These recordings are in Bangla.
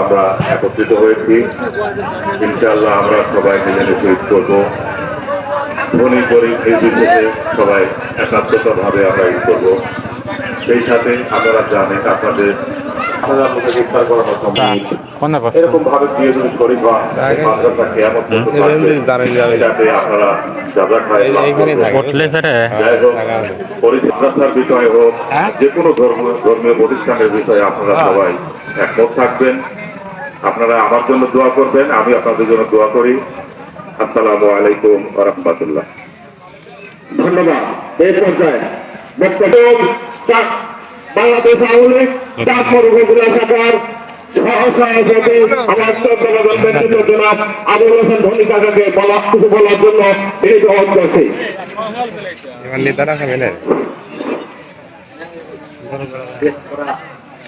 আমার একত্রিত হয়েছি। আমরা সবাই মিলে করব। ধনী গরিব নির্বিশেষে সবাই একাত্মতা ভাবে আমরা ঈদ করব। সেই সাথে আপনারা জানেন, আপনাদের আপনারা এরকম ভাবে দিয়ে যদি শরীর পরিচর্যার বিষয় হোক যে কোনো ধর্ম ধর্মীয় প্রতিষ্ঠানের বিষয়ে সবাই একমত থাকবেন। আপনারা আমার জন্য দোয়া করবেন আমি আপনাদের জন্য দোয়া করি। আসসালামু আলাইকুম রহমতুল্লাহ। ধন্যবাদ। এই পর্যায়ে বক্তব্য চা- বাংলাদেশ আওয়ামী লীগ চাঁদপুর উপজেলা শাখার সহসভাপতি আমার চন্দ্রনগর ব্যক্তিত্ব জনাব আবুল হোসেন বলার জন্য এই জবাব করছি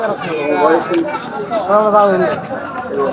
মুরব্বিয়ান এবং আমার বয়সী এবং